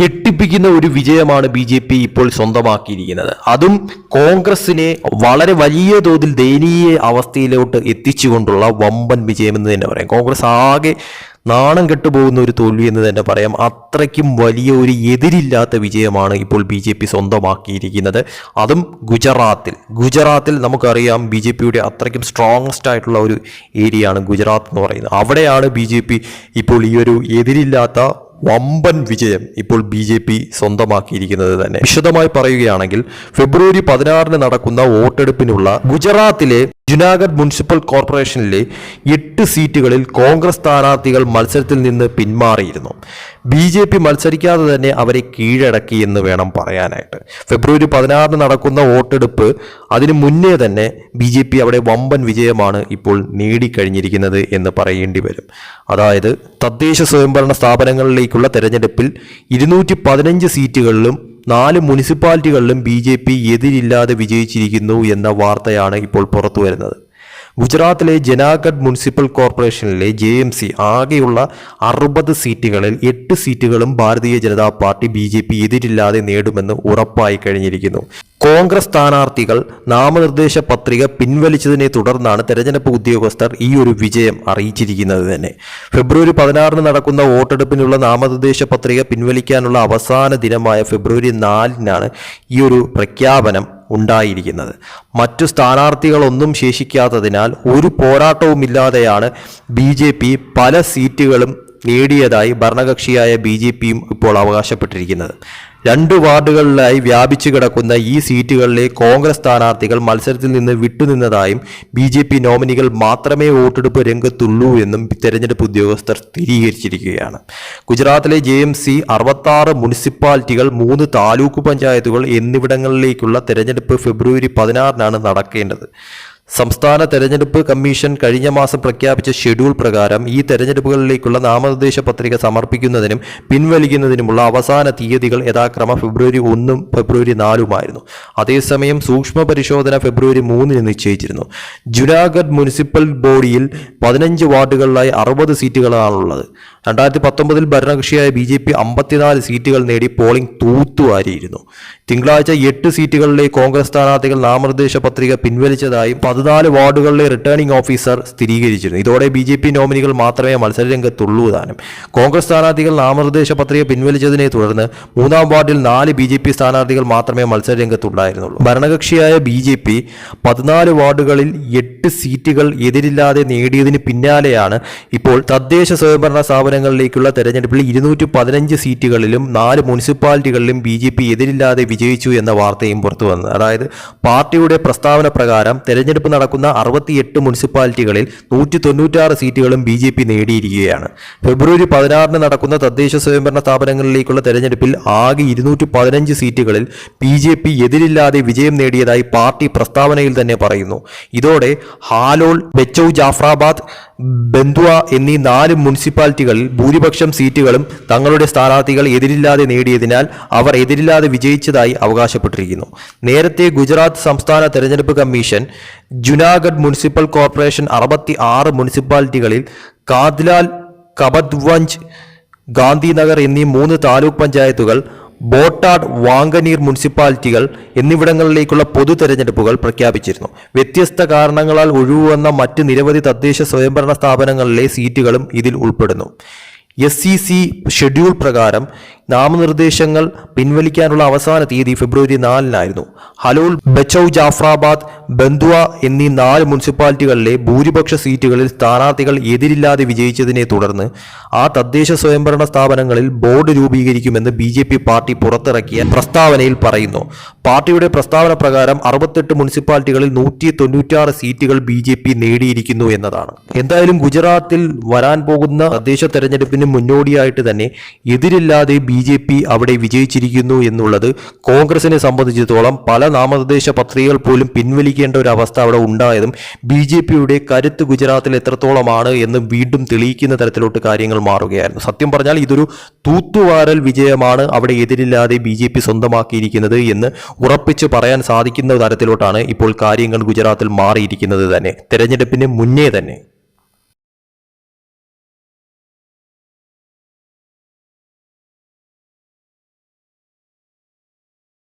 ഞെട്ടിപ്പിക്കുന്ന ഒരു വിജയമാണ് ബി ജെ പി ഇപ്പോൾ സ്വന്തമാക്കിയിരിക്കുന്നത്. അതും കോൺഗ്രസിനെ വളരെ വലിയ തോതിൽ ദയനീയ അവസ്ഥയിലോട്ട് എത്തിച്ചുകൊണ്ടുള്ള വമ്പൻ വിജയം എന്ന് തന്നെ പറയാം. കോൺഗ്രസ് ആകെ നാണം കെട്ടുപോകുന്ന ഒരു തോൽവി എന്ന് തന്നെ പറയാം. അത്രയ്ക്കും വലിയ ഒരു എതിരില്ലാത്ത വിജയമാണ് ഇപ്പോൾ ബി ജെ പി സ്വന്തമാക്കിയിരിക്കുന്നത്. അതും ഗുജറാത്തിൽ. ഗുജറാത്തിൽ നമുക്കറിയാം ബി ജെ പിയുടെ അത്രയ്ക്കും സ്ട്രോങ്സ്റ്റ് ആയിട്ടുള്ള ഒരു ഏരിയയാണ് ഗുജറാത്ത് എന്ന് പറയുന്നത്. അവിടെയാണ് ബി ജെ പി ഇപ്പോൾ ഈ ഒരു എതിരില്ലാത്ത വമ്പൻ വിജയം ഇപ്പോൾ ബി ജെ പി സ്വന്തമാക്കിയിരിക്കുന്നത് തന്നെ. വിശദമായി പറയുകയാണെങ്കിൽ ഫെബ്രുവരി പതിനാറിന് നടക്കുന്ന വോട്ടെടുപ്പിനുള്ള ഗുജറാത്തിലെ ജുനാഗഡ് മുനിസിപ്പൽ കോർപ്പറേഷനിലെ എട്ട് സീറ്റുകളിൽ കോൺഗ്രസ് സ്ഥാനാർത്ഥികൾ മത്സരത്തിൽ നിന്ന് പിന്മാറിയിരുന്നു. ബി ജെ പി മത്സരിക്കാതെ തന്നെ അവരെ കീഴടക്കി എന്ന് വേണം പറയാനായിട്ട്. ഫെബ്രുവരി പതിനാറിന് നടക്കുന്ന വോട്ടെടുപ്പ് അതിനു മുന്നേ തന്നെ ബി ജെ പി അവിടെ വമ്പൻ വിജയമാണ് ഇപ്പോൾ നേടിക്കഴിഞ്ഞിരിക്കുന്നത് എന്ന് പറയേണ്ടി വരും. അതായത് തദ്ദേശ സ്വയംഭരണ സ്ഥാപനങ്ങളിലേക്കുള്ള തെരഞ്ഞെടുപ്പിൽ ഇരുന്നൂറ്റി സീറ്റുകളിലും നാല് മുനിസിപ്പാലിറ്റികളിലും ബി ജെ പി എതിരില്ലാതെ വിജയിച്ചിരിക്കുന്നു എന്ന വാർത്തയാണ് ഇപ്പോൾ പുറത്തു വരുന്നത് ഗുജറാത്തിലെ ജനാഗഡ് മുനിസിപ്പൽ കോർപ്പറേഷനിലെ ജെ എം സി ആകെയുള്ള അറുപത് സീറ്റുകളിൽ എട്ട് സീറ്റുകളും Bharatiya Janata party B J P എതിരില്ലാതെ നേടുമെന്ന് ഉറപ്പായി കഴിഞ്ഞിരിക്കുന്നു. കോൺഗ്രസ് സ്ഥാനാർത്ഥികൾ നാമനിർദ്ദേശ പത്രിക പിൻവലിച്ചതിനെ തുടർന്നാണ് തെരഞ്ഞെടുപ്പ് ഉദ്യോഗസ്ഥർ ഈ ഒരു വിജയം അറിയിച്ചിരിക്കുന്നത് തന്നെ. ഫെബ്രുവരി പതിനാറിന് നടക്കുന്ന വോട്ടെടുപ്പിനുള്ള നാമനിർദ്ദേശ പത്രിക പിൻവലിക്കാനുള്ള അവസാന ദിനമായ ഫെബ്രുവരി നാലിനാണ് ഈ ഒരു പ്രഖ്യാപനം ഉണ്ടായിരിക്കുന്നത്. മറ്റു സ്ഥാനാർത്ഥികളൊന്നും ശേഷിക്കാത്തതിനാൽ ഒരു പോരാട്ടവുമില്ലാതെയാണ് ബി ജെ പി പല സീറ്റുകളും നേടിയതായി ഭരണകക്ഷിയായ ബി ജെ പിയും ഇപ്പോൾ അവകാശപ്പെട്ടിരിക്കുന്നത്. രണ്ട് വാർഡുകളിലായി വ്യാപിച്ചു കിടക്കുന്ന ഈ സീറ്റുകളിലെ കോൺഗ്രസ് സ്ഥാനാർത്ഥികൾ മത്സരത്തിൽ നിന്ന് വിട്ടുനിന്നതായും ബി ജെ പി നോമിനികൾ മാത്രമേ വോട്ടെടുപ്പ് രംഗത്തുള്ളൂ എന്നും തെരഞ്ഞെടുപ്പ് ഉദ്യോഗസ്ഥർ സ്ഥിരീകരിച്ചിരിക്കുകയാണ്. ഗുജറാത്തിലെ ജെ എം സി അറുപത്താറ് മുനിസിപ്പാലിറ്റികൾ മൂന്ന് താലൂക്ക് പഞ്ചായത്തുകൾ എന്നിവിടങ്ങളിലേക്കുള്ള തെരഞ്ഞെടുപ്പ് ഫെബ്രുവരി പതിനാറിനാണ് നടക്കേണ്ടത്. സംസ്ഥാന തെരഞ്ഞെടുപ്പ് കമ്മീഷൻ കഴിഞ്ഞ മാസം പ്രഖ്യാപിച്ച ഷെഡ്യൂൾ പ്രകാരം ഈ തെരഞ്ഞെടുപ്പുകളിലേക്കുള്ള നാമനിർദ്ദേശ പത്രിക സമർപ്പിക്കുന്നതിനും പിൻവലിക്കുന്നതിനുമുള്ള അവസാന തീയതികൾ യഥാക്രമം ഫെബ്രുവരി ഒന്നും ഫെബ്രുവരി നാലുമായിരുന്നു. അതേസമയം സൂക്ഷ്മ പരിശോധന ഫെബ്രുവരി മൂന്നിന് നിശ്ചയിച്ചിരുന്നു. ജുനാഗഡ് മുനിസിപ്പൽ ബോഡിയിൽ പതിനഞ്ച് വാർഡുകളിലായി അറുപത് സീറ്റുകളാണുള്ളത്. രണ്ടായിരത്തി പത്തൊമ്പതിൽ ഭരണകക്ഷിയായ ബി ജെ പി അമ്പത്തിനാല് സീറ്റുകൾ നേടി പോളിംഗ് തൂത്തുവാരിയിരുന്നു. തിങ്കളാഴ്ച എട്ട് സീറ്റുകളിലെ കോൺഗ്രസ് സ്ഥാനാർത്ഥികൾ നാമനിർദ്ദേശ പത്രിക പിൻവലിച്ചതായും പതിനാല് വാർഡുകളിലെ റിട്ടേണിംഗ് ഓഫീസർ സ്ഥിരീകരിച്ചിരുന്നു. ഇതോടെ ബി ജെ പി നോമിനികൾ മാത്രമേ മത്സരരംഗത്തുള്ളൂ താനും. കോൺഗ്രസ് സ്ഥാനാർത്ഥികൾ നാമനിർദ്ദേശ പത്രിക പിൻവലിച്ചതിനെ തുടർന്ന് മൂന്നാം വാർഡിൽ നാല് ബി ജെ പി സ്ഥാനാർത്ഥികൾ മാത്രമേ മത്സരരംഗത്തുണ്ടായിരുന്നുള്ളൂ. ഭരണകക്ഷിയായ ബി ജെ പി പതിനാല് വാർഡുകളിൽ എട്ട് സീറ്റുകൾ എതിരില്ലാതെ നേടിയതിന് പിന്നാലെയാണ് ഇപ്പോൾ തദ്ദേശ സ്വയംഭരണ സ്ഥാപനങ്ങളിലേക്കുള്ള തെരഞ്ഞെടുപ്പിൽ ഇരുന്നൂറ്റി പതിനഞ്ച് സീറ്റുകളിലും നാല് മുനിസിപ്പാലിറ്റികളിലും ബി ജെ പി എതിരില്ലാതെ വിജയിച്ചു എന്ന വാർത്തയും പുറത്തു വന്നു. അതായത് പാർട്ടിയുടെ പ്രസ്താവന പ്രകാരം തെരഞ്ഞെടുപ്പ് നടക്കുന്ന അറുപത്തിയെട്ട് മുനിസിപ്പാലിറ്റികളിൽ നൂറ്റി തൊണ്ണൂറ്റാറ് സീറ്റുകളും ബി ജെ പി നേടിയിരിക്കുകയാണ്. ഫെബ്രുവരി പതിനാറിന് നടക്കുന്ന തദ്ദേശ സ്വയംഭരണ സ്ഥാപനങ്ങളിലേക്കുള്ള തെരഞ്ഞെടുപ്പിൽ ആകെ ഇരുന്നൂറ്റി പതിനഞ്ച് സീറ്റുകളിൽ ബി ജെ പി എതിരില്ലാതെ വിജയം നേടിയതായി പാർട്ടി പ്രസ്താവനയിൽ തന്നെ പറയുന്നു. ഇതോടെ ഹാലോൾ ബെച്ചൌ ജാഫ്രാബാദ് ബന്ദ്വ എന്നീ നാല് മുനിസിപ്പാലിറ്റികളിൽ ഭൂരിപക്ഷം സീറ്റുകളും തങ്ങളുടെ സ്ഥാനാർത്ഥികൾ എതിരില്ലാതെ നേടിയതിനാൽ അവർ എതിരില്ലാതെ വിജയിച്ചതായി അവകാശപ്പെട്ടിരിക്കുന്നു. നേരത്തെ ഗുജറാത്ത് സംസ്ഥാന തെരഞ്ഞെടുപ്പ് കമ്മീഷൻ ജുനാഗഡ് മുനിസിപ്പൽ കോർപ്പറേഷൻ അറുപത്തി ആറ് മുനിസിപ്പാലിറ്റികളിൽ കാദ്ലാൽ കബദ്വഞ്ച് ഗാന്ധിനഗർ എന്നീ മൂന്ന് താലൂക്ക് പഞ്ചായത്തുകൾ ബോട്ടാഡ് വാങ്കനീർ മുനിസിപ്പാലിറ്റികൾ എന്നിവിടങ്ങളിലേക്കുള്ള പൊതു തെരഞ്ഞെടുപ്പുകൾ പ്രഖ്യാപിച്ചിരുന്നു. വ്യത്യസ്ത കാരണങ്ങളാൽ ഒഴിവുവന്ന മറ്റ് നിരവധി തദ്ദേശ സ്വയംഭരണ സ്ഥാപനങ്ങളിലെ സീറ്റുകളും ഇതിൽ ഉൾപ്പെടുന്നു. എസ് സി സി ഷെഡ്യൂൾ പ്രകാരം നാമനിർദ്ദേശങ്ങൾ പിൻവലിക്കാനുള്ള അവസാന തീയതി ഫെബ്രുവരി നാലിനായിരുന്നു. ഹലോൾ ബച്ചൗ ജാഫ്രാബാദ് ബന്ദുവ എന്നീ നാല് മുനിസിപ്പാലിറ്റികളിലെ ഭൂരിപക്ഷ സീറ്റുകളിൽ സ്ഥാനാർത്ഥികൾ എതിരില്ലാതെ വിജയിച്ചതിനെ തുടർന്ന് ആ തദ്ദേശ സ്വയംഭരണ സ്ഥാപനങ്ങളിൽ ബോർഡ് രൂപീകരിക്കുമെന്ന് ബി പാർട്ടി പുറത്തിറക്കിയ പ്രസ്താവനയിൽ പറയുന്നു. പാർട്ടിയുടെ പ്രസ്താവന പ്രകാരം അറുപത്തെട്ട് മുനിസിപ്പാലിറ്റികളിൽ നൂറ്റി തൊണ്ണൂറ്റാറ് സീറ്റുകൾ ബി ജെ പി നേടിയിരിക്കുന്നു എന്നതാണ്. എന്തായാലും ഗുജറാത്തിൽ വരാൻ പോകുന്ന തദ്ദേശ തെരഞ്ഞെടുപ്പിന് മുന്നോടിയായിട്ട് തന്നെ എതിരില്ലാതെ ജെ പി അവിടെ വിജയിച്ചിരിക്കുന്നു എന്നുള്ളത് കോൺഗ്രസിനെ സംബന്ധിച്ചിടത്തോളം പല നാമനിർദ്ദേശ പത്രികകൾ പോലും പിൻവലിക്കേണ്ട ഒരു അവസ്ഥ അവിടെ ഉണ്ടായതും ബി ജെ പിയുടെ കരുത്ത് ഗുജറാത്തിൽ എത്രത്തോളമാണ് എന്ന് വീണ്ടും തെളിയിക്കുന്ന തരത്തിലോട്ട് കാര്യങ്ങൾ മാറുകയായിരുന്നു. സത്യം പറഞ്ഞാൽ ഇതൊരു തൂത്തുവാരൽ വിജയമാണ് അവിടെ എതിരില്ലാതെ ബി ജെ പി സ്വന്തമാക്കിയിരിക്കുന്നത് എന്ന് ഉറപ്പിച്ച് പറയാൻ സാധിക്കുന്ന തരത്തിലോട്ടാണ് ഇപ്പോൾ കാര്യങ്ങൾ ഗുജറാത്തിൽ മാറിയിരിക്കുന്നത് തന്നെ. തെരഞ്ഞെടുപ്പിന് മുന്നേ തന്നെ.